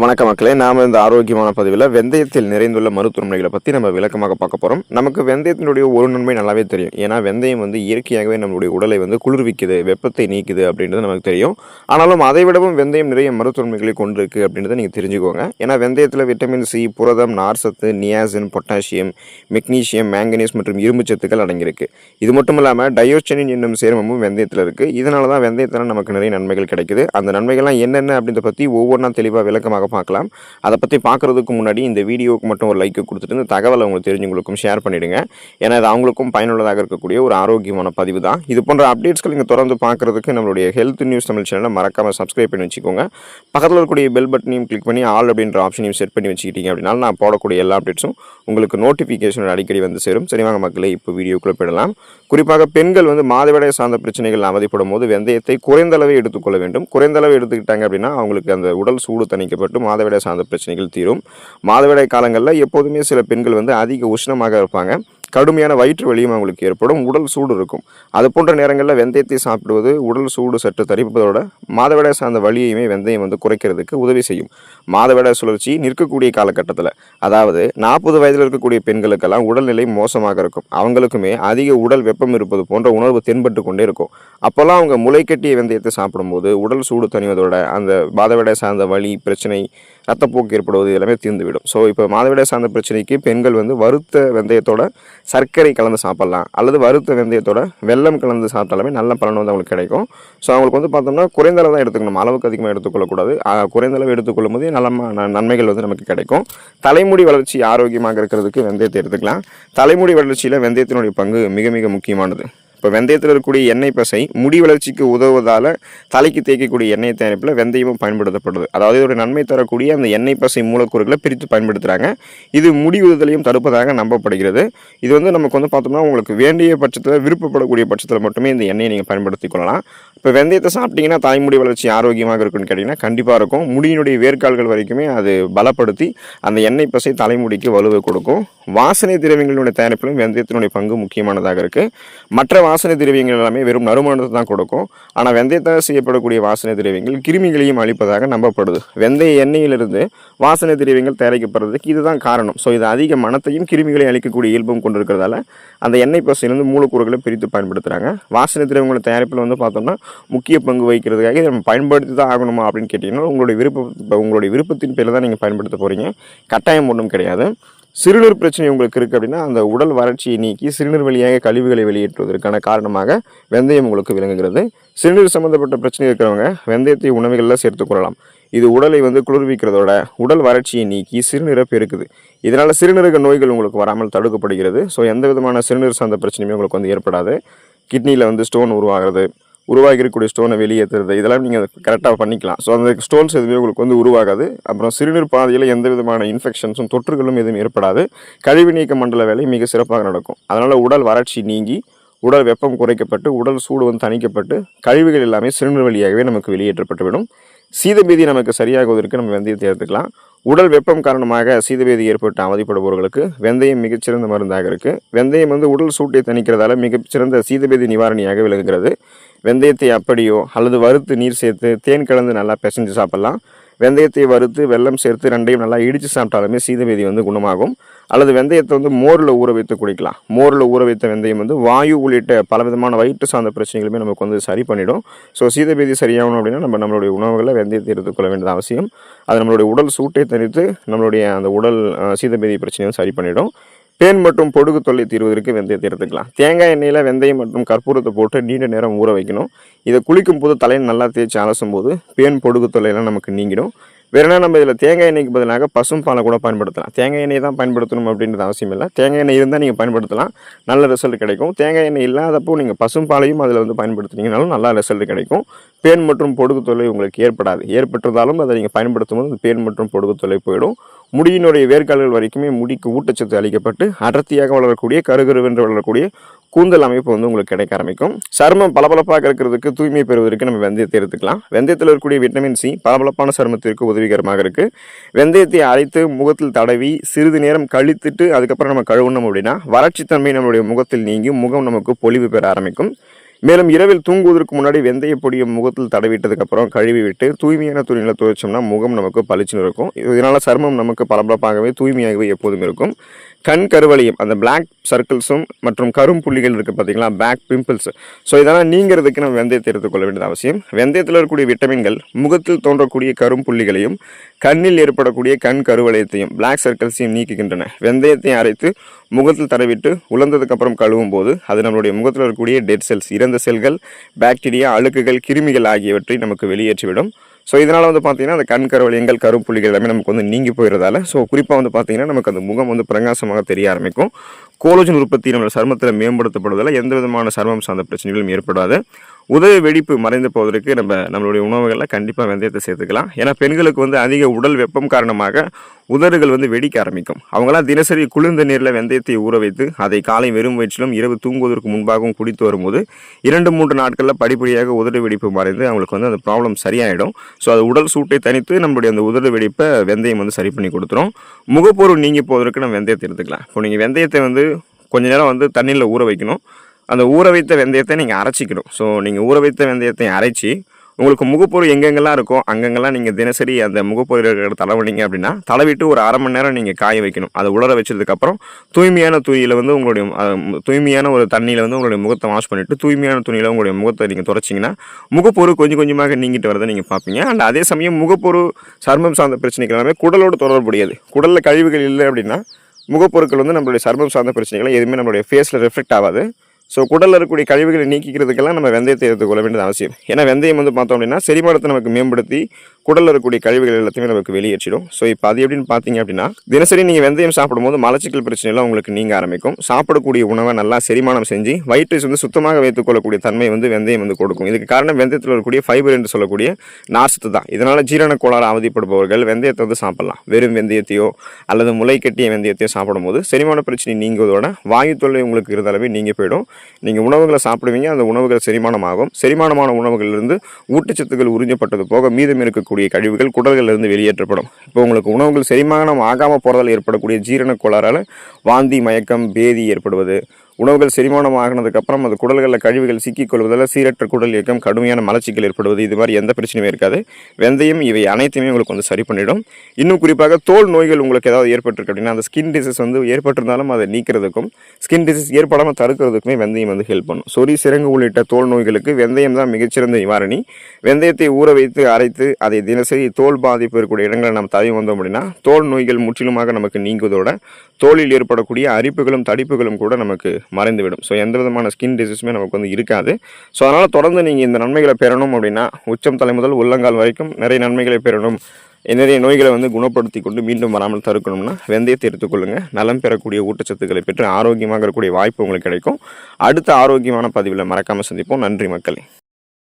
வணக்க மக்களே நாம் இந்த ஆரோக்கியமான பதிவில் வெந்தயத்தில் நிறைந்துள்ள மருத்துவமனைகளை பற்றி நம்ம விளக்கமாக பார்க்க போகிறோம் நமக்கு வெந்தயத்தினுடைய ஒரு நன்மை நல்லாவே தெரியும். ஏன்னா வெந்தயம் வந்து இயற்கையாகவே நம்மளுடைய உடலை வந்து குளிர்விக்குது வெப்பத்தை நீக்குது அப்படின்றது நமக்கு தெரியும். ஆனாலும் அதை விடவும் வெந்தயம் நிறைய மருத்துவமனைகளை கொண்டிருக்கு அப்படின்றத நீங்கள் தெரிஞ்சுக்கோங்க. ஏன்னா வெந்தயத்தில் விட்டமின் சி புரதம் நார்சத்து நியாசின் பொட்டாசியம் மெக்னீஷியம் மேங்கனீஸ் மற்றும் இரும்பு சத்துக்கள் அடங்கியிருக்கு. இது மட்டும் இல்லாமல் டயோஸ்டனின் என்னும் சேர்மமும் வெந்தயத்தில் இருக்குது இதனால தான் வெந்தயத்தில் நமக்கு நிறைய நன்மைகள் கிடைக்குது. அந்த நன்மைகள்லாம் என்னென்ன அப்படின்றத பற்றி ஒவ்வொன்றா தெளிவாக விளக்கமாக பார்க்கலாம். அதை பற்றி பார்க்குறதுக்கு முன்னாடி இந்த வீடியோவுக்கு மட்டும் ஒரு லைக்கை கொடுத்துட்டு இந்த தகவலை உங்களுக்கு தெரிஞ்சவங்களுக்கும் ஷேர் பண்ணிவிடுங்க ஏன்னா அது அவங்களுக்கும் பயனுள்ளதாக இருக்கக்கூடிய ஒரு ஆரோக்கியமான பதிவு தான். இது போன்ற அப்டேட்ஸ்கள் நீங்கள் தொடர்ந்து பார்க்குறதுக்கு நம்மளுடைய ஹெல்த் நியூஸ் தமிழ் சேனலை மறக்காமல் சப்ஸ்கிரைப் பண்ணி வச்சுக்கோங்க. பக்கத்தில் இருக்கக்கூடிய பெல் பட்டனையும் கிளிக் பண்ணி ஆல் அப்படின்ற ஆப்ஷனையும் செட் பண்ணி வச்சுக்கிட்டீங்க அப்படின்னா நான் போடக்கூடிய எல்லா அப்டேட்ஸும் உங்களுக்கு நோட்டிஃபிகேஷன் அடிக்கடி வந்து சேரும். சரிவாங்க மக்களை மக்களே இப்போ வீடியோக்குள்ளே போயிடலாம். குறிப்பாக பெண்கள் வந்து மாதவிடாய் சார்ந்த பிரச்சனைகள் அவதிப்படும் போது வெந்தயத்தை குறைந்த அளவே எடுத்துக்கொள்ள வேண்டும். குறைந்த அளவு எடுத்துக்கிட்டாங்க அப்படின்னா அவங்களுக்கு அந்த உடல் சூடு தணிக்கப்பட்டு மாதவிடாய் சார்ந்த பிரச்சனைகள் தீரும். மாதவிடாய் காலங்களில் எப்போதுமே சில பெண்கள் வந்து அதிக உஷ்ணமாக இருப்பாங்க. கடுமையான வயிற்று வலியும் அவங்களுக்கு ஏற்படும் உடல் சூடு இருக்கும். அது போன்ற நேரங்களில் வெந்தயத்தை சாப்பிடுவது உடல் சூடு சற்று தரிப்பதோட மாதவிடாய் சார்ந்த வலியையுமே வெந்தயம் வந்து குறைக்கிறதுக்கு உதவி செய்யும். மாதவிடாய் சுழற்சி நிற்கக்கூடிய காலகட்டத்தில் அதாவது நாற்பது வயதில் இருக்கக்கூடிய பெண்களுக்கெல்லாம் உடல்நிலை மோசமாக இருக்கும். அவங்களுக்குமே அதிக உடல் வெப்பம் இருப்பது போன்ற உணர்வு தென்பட்டு கொண்டே இருக்கும். அப்போல்லாம் அவங்க முளைக்கட்டிய வெந்தயத்தை சாப்பிடும்போது உடல் சூடு தணிவதோட அந்த மாதவிடாய் சார்ந்த வலி பிரச்சனை ரத்தப்போக்கு ஏற்படுவது எல்லாமே தீர்ந்துவிடும். ஸோ இப்போ மாதவிடாய் சார்ந்த பிரச்சனைக்கு பெண்கள் வந்து வறுத்த வெந்தயத்தோட சர்க்கரை கலந்து சாப்பிட்லாம் அல்லது வறுத்த வெந்தயத்தோட வெல்லம் கலந்து சாப்பிட்டாலுமே நல்ல பலன் வந்து அவங்களுக்கு கிடைக்கும். ஸோ அவங்களுக்கு வந்து பார்த்தோம்னா குறைந்த அளவு தான் எடுத்துக்கணும். அளவுக்கு அதிகமாக எடுத்துக்கொள்ளக்கூடாது. குறைந்த அளவு எடுத்துக்கொள்ளும் போது நல்ல நன்மைகள் வந்து நமக்கு கிடைக்கும். தலைமுடி வளர்ச்சி ஆரோக்கியமாக இருக்கிறதுக்கு வெந்தயத்தை எடுத்துக்கலாம். தலைமுடி வளர்ச்சியில் வெந்தயத்தினுடைய பங்கு மிக மிக முக்கியமானது. இப்போ வெந்தயத்தில் இருக்கக்கூடிய எண்ணெய் பசை முடி வளர்ச்சிக்கு உதவுவதால் தலைக்கு தேய்க்கக்கூடிய எண்ணெய் தயாரிப்பில் வெந்தயமும் பயன்படுத்தப்படுது. அதாவது இதோட நன்மை தரக்கூடிய அந்த எண்ணெய் பசை மூலக்கூறுகளை பிரித்து பயன்படுத்துகிறாங்க இது முடி உறுதலையும் தடுப்பதாக நம்பப்படுகிறது. இது வந்து நமக்கு வந்து பார்த்தோம்னா உங்களுக்கு வேண்டிய பட்சத்தில் விருப்பப்படக்கூடிய பட்சத்தில் மட்டுமே இந்த எண்ணெயை நீங்கள் பயன்படுத்திக் கொள்ளலாம். இப்போ வெந்தயத்தை சாப்பிட்டீங்கன்னா தாய்முடி வளர்ச்சி ஆரோக்கியமாக இருக்குன்னு கேட்டிங்கன்னா கண்டிப்பாக இருக்கும். முடியினுடைய வேர்க்கால்கள் வரைக்குமே அது பலப்படுத்தி அந்த எண்ணெய் பசை தலைமுடிக்கு வலுவை கொடுக்கும். வாசனை திரவியங்களுடைய தயாரிப்பிலும் வெந்தயத்தினுடைய பங்கு முக்கியமானதாக இருக்குது மற்ற வாசனை திரவியங்கள் எல்லாமே வெறும் நறுமணத்தை தான் கொடுக்கும். ஆனால் வெந்தயத்தால் செய்யப்படக்கூடிய வாசனை திரவியங்கள் கிருமிகளையும் அழிப்பதாக நம்பப்படுது. வெந்தய எண்ணெயிலிருந்து வாசனை திரவியங்கள் தயாரிக்கப்படுறதுக்கு இதுதான் காரணம். ஸோ இது அதிக மனத்தையும் கிருமிகளையும் அழிக்கக்கூடிய இயல்பும் கொண்டிருக்கிறதால அந்த எண்ணெய் பசையிலிருந்து மூலக்கூறுகளை பிரித்து பயன்படுத்துகிறாங்க வாசனை திரவியங்களோட தயாரிப்பில் வந்து பார்த்தோம்னா முக்கிய பங்கு வகிக்கிறதுக்காக இதை நம்ம பயன்படுத்தி தான் ஆகணுமா அப்படின்னு கேட்டிங்கன்னா உங்களுடைய விருப்ப உங்களுடைய விருப்பத்தின் பேரில் தான் நீங்கள் பயன்படுத்த போகிறீங்க கட்டாயம் ஒன்றும் கிடையாது. சிறுநீர் பிரச்சனை உங்களுக்கு இருக்குது அப்படின்னா அந்த உடல் வறட்சியை நீக்கி சிறுநீர் வழியாக கழிவுகளை வெளியேற்றுவதற்கான காரணமாக வெந்தயம் உங்களுக்கு விளங்குகிறது. சிறுநீர் சம்மந்தப்பட்ட பிரச்சனை இருக்கிறவங்க வெந்தயத்தை உணவுகளில் சேர்த்துக்கொள்ளலாம் இது உடலை வந்து குளிர்விக்கிறதோட உடல் வறட்சியை நீக்கி சிறுநீரை பெருக்குது. இதனால் சிறுநீரக நோய்கள் உங்களுக்கு வராமல் தடுக்கப்படுகிறது. ஸோ எந்த விதமான சிறுநீர் சார்ந்த பிரச்சனையுமே உங்களுக்கு வந்து ஏற்படாது. கிட்னியில் வந்து ஸ்டோன் உருவாகிறது. உருவாகி இருக்கக்கூடிய ஸ்டோனை வெளியேற்றுறது இதெல்லாம் நீங்கள் கரெக்டாக பண்ணிக்கலாம். ஸோ அந்த ஸ்டோன்ஸ் எதுவுமே உங்களுக்கு வந்து உருவாகாது. அப்புறம் சிறுநீர் பாதையில் எந்த விதமான இன்ஃபெக்ஷன்ஸும் தொற்றுகளும் எதுவும் ஏற்படாது. கழிவு நீக்க மண்டல வேலை மிக சிறப்பாக நடக்கும். அதனால் உடல் வறட்சி நீங்கி உடல் வெப்பம் குறைக்கப்பட்டு உடல் சூடு வந்து தணிக்கப்பட்டு கழிவுகள் எல்லாமே சிறுநீர் வழியாகவே நமக்கு வெளியேற்றப்பட்டுவிடும் சீதபேதி நமக்கு சரியாகுவதற்கு நம்ம வெந்தயத்தை எடுத்துக்கலாம் உடல் வெப்பம் காரணமாக சீதபேதி ஏற்பட்டு அவதிப்படுபவர்களுக்கு வெந்தயம் மிகச்சிறந்த மருந்தாக இருக்குது வெந்தயம் வந்து உடல் சூட்டை தணிக்கிறதால மிகச்சிறந்த சீதபேதி நிவாரணியாக விளங்குகிறது. வெந்தயத்தை அப்படியோ அல்லது வறுத்து நீர் சேர்த்து தேன் கலந்து நல்லா பிசைஞ்சு சாப்பிட்லாம். வெந்தயத்தை வறுத்து வெல்லம் சேர்த்து ரெண்டையும் நல்லா இடித்து சாப்பிட்டாலுமே சீதவேதி வந்து குணமாகும். அல்லது வெந்தயத்தை வந்து மோரில் ஊற வைத்து குடிக்கலாம். மோரில் ஊற வைத்த வெந்தயம் வந்து வாயு உள்ளிட்ட பலவிதமான வயிற்று சார்ந்த பிரச்சனைகளுமே நமக்கு வந்து சரி பண்ணிடும். ஸோ சீதபேதி சரியாகணும் அப்படின்னா நம்ம நம்மளுடைய உணவுகளை வெந்தயத்தை எடுத்துக்கொள்ள வேண்டியது அவசியம். அது நம்மளுடைய உடல் சூட்டை தணித்து நம்மளுடைய அந்த உடல் சீதபேதி பிரச்சனையும் சரி பண்ணிடும். பேன் மற்றும் பொடுகு தொல்லை தீர்வதற்கு வெந்தயத்தை எடுத்துக்கலாம் தேங்காய் எண்ணெயில் வெந்தயம் மற்றும் கற்பூரத்தை போட்டு நீண்ட நேரம் ஊற வைக்கணும். இதை குளிக்கும் போது தலையை நல்லா தேய்ச்சி அலசும் போது பேன் பொடுகு தொல்லையெல்லாம் நமக்கு நீங்கிடும். வேறுனா நம்ம இதில் தேங்காய் எண்ணெய்க்கு பதிலாக பசும் பாலை கூட பயன்படுத்தலாம். தேங்காய் எண்ணெய் தான் பயன்படுத்தணும் அப்படின்றது அவசியம் இல்லை. தேங்காய் எண்ணெய் இருந்தால் நீங்கள் பயன்படுத்தலாம். நல்ல ரிசல்ட் கிடைக்கும். தேங்காய் எண்ணெய் இல்லாதப்போ நீங்கள் பசும் பாலையும் அதில் வந்து பயன்படுத்துனீங்கனாலும் நல்ல ரிசல்ட் கிடைக்கும். பேன் மற்றும் பொடுகு தொல்லை உங்களுக்கு ஏற்படாது. ஏற்பட்டிருந்தாலும் அதை நீங்கள் பயன்படுத்தும் போது பேன் மற்றும் பொடுகு தொல்லை போயிடும். முடியினுடைய வேர்க்கால்கள் வரைக்குமே முடிக்கு ஊட்டச்சத்து அளிக்கப்பட்டு அடர்த்தியாக வளரக்கூடிய கருகருவென்று வளரக்கூடிய கூந்தல் அமைப்பு வந்து உங்களுக்கு கிடைக்க ஆரம்பிக்கும். சருமம் பளபளப்பாக இருக்கிறதுக்கு தூய்மை பெறுவதற்கு நம்ம வெந்தயத்தை எடுத்துக்கலாம். வெந்தயத்தில் இருக்கக்கூடிய விட்டமின் சி பளபளப்பான சருமத்திற்கு உதவிகரமாக இருக்குது வெந்தயத்தை அரைத்து முகத்தில் தடவி சிறிது நேரம் கழித்துட்டு அதுக்கப்புறம் நம்ம கழுவுனோம் அப்படின்னா வறட்சித்தன்மை நம்மளுடைய முகத்தில் நீங்கி முகம் நமக்கு பொலிவு பெற ஆரம்பிக்கும். மேலும் இரவில் தூங்குவதற்கு முன்னாடி வெந்தய பொடியை முகத்தில் தடவிட்டதுக்கப்புறம் கழுவி விட்டு தூய்மையான துணியில் துவைச்சோம்னா முகம் நமக்கு பளிச்சுன்னு இருக்கும். இதனால் சருமம் நமக்கு பளபளப்பாகவே தூய்மையாகவே எப்போதும் இருக்கும். கண் கருவளையம் அந்த பிளாக் சர்க்கிள்ஸும் மற்றும் கரும் புள்ளிகள் இருக்குது பார்த்தீங்களா பேக் பிம்பிள்ஸ் ஸோ இதெல்லாம் நீங்கிறதுக்கு நம்ம வெந்தயத்தை எடுத்துக்கொள்ள வேண்டியது அவசியம். வெந்தயத்தில் இருக்கக்கூடிய விட்டமின்கள் முகத்தில் தோன்றக்கூடிய கரும் புள்ளிகளையும் கண்ணில் ஏற்படக்கூடிய கண் கருவளையத்தையும் பிளாக் சர்க்கிள்ஸையும் நீக்குகின்றன. வெந்தயத்தை அரைத்து முகத்தில் தடவிட்டு உலர்ந்ததுக்கு அப்புறம் கழுவும் போது அது நம்மளுடைய முகத்தில் இருக்கக்கூடிய டெட் செல்ஸ் இறந்த செல்கள் பாக்டீரியா அழுக்குகள் கிருமிகள் ஆகியவற்றை நமக்கு வெளியேற்றிவிடும். ஸோ இதனால் வந்து பார்த்தீங்கன்னா அந்த கண் கருவளையங்கள் கருப்புள்ளிகள் எல்லாமே நமக்கு வந்து நீங்கி போயிடுறதால ஸோ குறிப்பாக வந்து பார்த்தீங்கன்னா நமக்கு அந்த முகம் வந்து பிரகாசமாக தெரிய ஆரம்பிக்கும். கோலோஜன் உற்பத்தி நம்ம சர்மத்தில் மேம்படுத்தப்படுவதால் எந்த விதமான சருமம் சார்ந்த பிரச்சனைகளும் ஏற்படாது. உதவி வெடிப்பு மறைந்து போவதற்கு நம்ம நம்மளுடைய உணவுகளில் கண்டிப்பாக வெந்தயத்தை சேர்த்துக்கலாம். ஏன்னா பெண்களுக்கு வந்து அதிக உடல் வெப்பம் காரணமாக உதடுகள் வந்து வெடிக்க ஆரம்பிக்கும். அவங்களாம் தினசரி குளிர்ந்த நீரில் வெந்தயத்தை ஊற வைத்து அதை காலை வெறும் வயிற்றிலும் இரவு தூங்குவதற்கு முன்பாகவும் குடித்து வரும்போது இரண்டு மூன்று நாட்களில் படிப்படியாக உதடு வெடிப்பு மறைந்து அவங்களுக்கு வந்து அந்த ப்ராப்ளம் சரியாயிடும். ஸோ அது உடல் சூட்டை தனித்து நம்மளுடைய அந்த உதடு வெடிப்பை வெந்தயம் வந்து சரி பண்ணி கொடுத்துரும். முகப்பொருள் நீங்கி போவதற்கு நம்ம வெந்தயத்தை எடுத்துக்கலாம். இப்போ நீங்கள் வெந்தயத்தை வந்து கொஞ்ச நேரம் வந்து தண்ணியில் ஊற வைக்கணும். அந்த ஊற வைத்த வெந்தயத்தை நீங்கள் அரைச்சிக்கணும். ஸோ நீங்கள் ஊற வைத்த வெந்தயத்தை அரைச்சி உங்களுக்கு முகப்பொரு எங்கெங்கெல்லாம் இருக்கோ அங்கங்கெல்லாம் நீங்கள் தினசரி அந்த முகப்பொரு இருக்கிற தடவினீங்க அப்படின்னா தடவிட்டு ஒரு அரை மணி நேரம் நீங்கள் காய வைக்கணும். அதை உலர வச்சதுக்கப்புறம் தூய்மையான துணியில் வந்து உங்களுடைய தூய்மையான ஒரு தண்ணியில் வந்து உங்களுடைய முகத்தை வாஷ் பண்ணிவிட்டு தூய்மையான துணியில் உங்களுடைய முகத்தை நீங்கள் துடைச்சிங்கன்னா முகப்பொரு கொஞ்சம் கொஞ்சமாக நீங்கிட்டு வரதை நீங்கள் பார்ப்பீங்க. அண்ட் அதே சமயம் முகப்பொரு சர்மம் சார்ந்த பிரச்சனைகள் எல்லாமே குடலோடு தொடர்புடையது. குடலில் கழிவுகள் இல்லை அப்படின்னா முகப்பொருட்கள் வந்து நம்மளுடைய சர்மம் சார்ந்த பிரச்சனைகளை எதுவுமே நம்மளுடைய ஃபேஸில் ரிஃப்ளெக்ட் ஆகாது. ஸோ குடலில் இருக்கக்கூடிய கழிவுகளை நீக்கிக்கிறதுக்கெல்லாம் நம்ம வெந்தயத்தை எடுத்துக்கொள்ள வேண்டியது அவசியம். ஏன்னா வெந்தயம் வந்து பார்த்தோம் அப்படின்னா செரிமானத்தை நமக்கு மேம்படுத்தி குடலில் இருக்கக்கூடிய கழிவுகள் எல்லாத்தையுமே நமக்கு வெளியேற்றிடும். ஸோ இப்போ அது எப்படின்னு பார்த்தீங்க அப்படின்னா தினசரி நீங்கள் வெந்தயம் சாப்பிடும்போது மலச்சிக்கல் பிரச்சனைலாம் உங்களுக்கு நீங்க ஆரம்பிக்கும். சாப்பிடக்கூடிய உணவை நல்லா செரிமானம் செஞ்சு வயிற்றை வந்து சுத்தமாக வைத்துக்கொள்ளக்கூடிய தன்மை வந்து வெந்தயம் வந்து கொடுக்கும். இதுக்கு காரணம் வெந்தயத்தில் இருக்கக்கூடிய ஃபைபர் என்று சொல்லக்கூடிய நார்சத்து தான். இதனால் ஜீரண கோளாறு அவதிப்படுபவர்கள் வெந்தயத்தை வந்து சாப்பிடலாம். வெறும் வெந்தயத்தையோ அல்லது முளை கட்டிய வெந்தயத்தையோ சாப்பிடும்போது செரிமான பிரச்சனை நீங்குவதோட வாயு தொல்லை உங்களுக்கு இருந்தாலுமே நீங்கள் போயிடும். நீங்கள் உணவுகளை சாப்பிடுவீங்க அந்த உணவுகள் செரிமானமாகும். செரிமானமான உணவுகளிலிருந்து ஊட்டச்சத்துக்கள் உறிஞ்சப்பட்டது போக மீதம் இருக்கக்கூடிய கழிவுகள் குடல்களிலிருந்து வெளியேற்றப்படும். இப்போ உங்களுக்கு உணவுகள் செரிமானம் ஆகாமல் போகிறதால் ஏற்படக்கூடிய ஜீரண கோளாறால் வாந்தி மயக்கம் பேதி ஏற்படுவது உணவுகள் செரிமானம் ஆகினதுக்கப்புறம் அது குடல்களில் கழிவுகள் சிக்கிக்கொள்வதால் சீரற்ற குடல் இயக்கம் கடுமையான மலச்சிக்கல் ஏற்படுவது இது மாதிரி எந்த பிரச்சனையும் இருக்காது. வெந்தயம் இவை அனைத்துமே உங்களுக்கு வந்து சரி பண்ணிடும். இன்னும் குறிப்பாக தோல் நோய்கள் உங்களுக்கு ஏதாவது ஏற்பட்டிருக்கு அப்படின்னா அந்த ஸ்கின் டிசீஸ் வந்து ஏற்பட்டிருந்தாலும் அதை நீக்கிறதுக்கும் ஸ்கின் டிசீஸ் ஏற்படாமல் தடுக்கிறதுக்குமே வெந்தயம் வந்து ஹெல்ப் பண்ணும். சொறி சிறங்கு உள்ளிட்ட தோல் நோய்களுக்கு வெந்தயம் தான் மிகச்சிறந்த நிவாரணி. வெந்தயத்தை ஊற வைத்து அரைத்து அதை தினசரி தோல் பாதிப்பு இருக்கக்கூடிய இடங்களை நம்ம தவி வந்தோம் அப்படின்னா தோல் நோய்கள் முற்றிலுமாக நமக்கு நீங்குவதோட தோலில் ஏற்படக்கூடிய அரிப்புகளும் தடிப்புகளும் கூட நமக்கு மறைந்துவிடும். ஸோ எந்த விதமான ஸ்கின் டிசீஸுமே நமக்கு வந்து இருக்காது. ஸோ அதனால் தொடர்ந்து நீங்கள் இந்த நன்மைகளை பெறணும் அப்படின்னா உச்சம் தலை முதல் உள்ளங்கால் வரைக்கும் நிறைய நன்மைகளை பெறணும். நிறைய நோய்களை வந்து குணப்படுத்தி கொண்டு மீண்டும் வராமல் தடுக்கணும்னா வெந்தயத்தை எடுத்துக்கொள்ளுங்கள் நலம் பெறக்கூடிய ஊட்டச்சத்துக்களை பெற்று ஆரோக்கியமாக இருக்கக்கூடிய வாய்ப்பு உங்களுக்கு கிடைக்கும். அடுத்த ஆரோக்கியமான பதிவில் மறக்காமல் சந்திப்போம். நன்றி மக்களே.